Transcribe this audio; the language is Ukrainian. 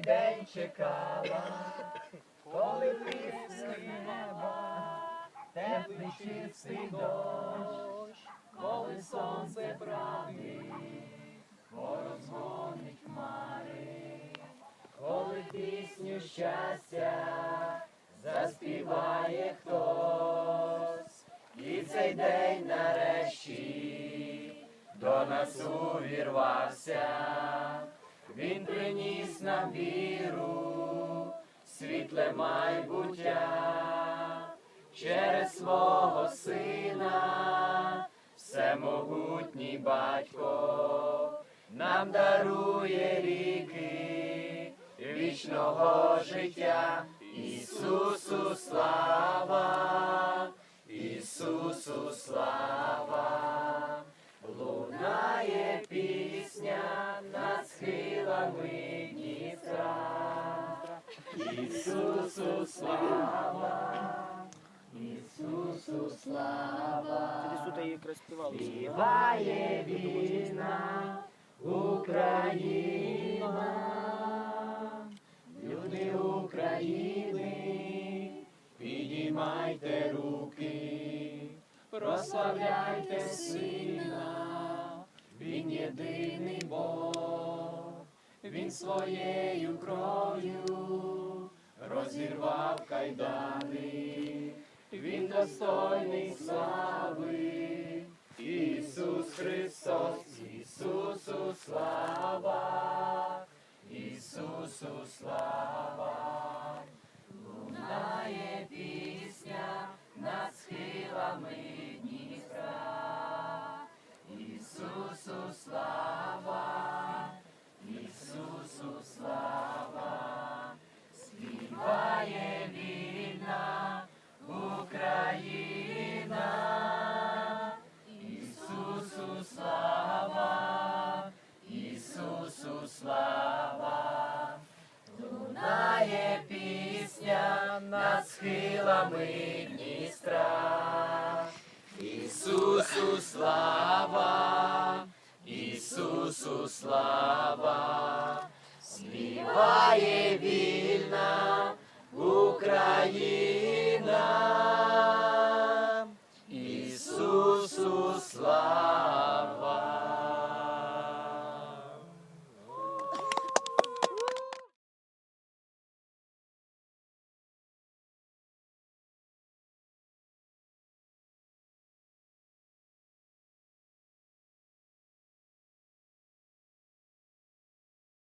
день чекала, коли близький неба, теплий чистий дощ, коли сонце правди, порозгонить хмари, коли пісню щастя заспіває хтось, і цей день нарешті до нас увірвався, він приніс нам віру, світле майбуття, через свого сина, всемогутній батько нам дарує ріки вічного життя. Ісусу слава, Ісусу слава, Дністра. Ісусу слава, Ісусу слава. Співає війна, Україна, люди України, підіймайте руки, прославляйте сина, він єдиний Бог, він своєю кров'ю розірвав кайдани, він достойний слави. Ісус Христос, Ісусу слава, Ісусу слава, силами страх. Иисусу слава, Иисусу слава, Сливая вильна, Украина.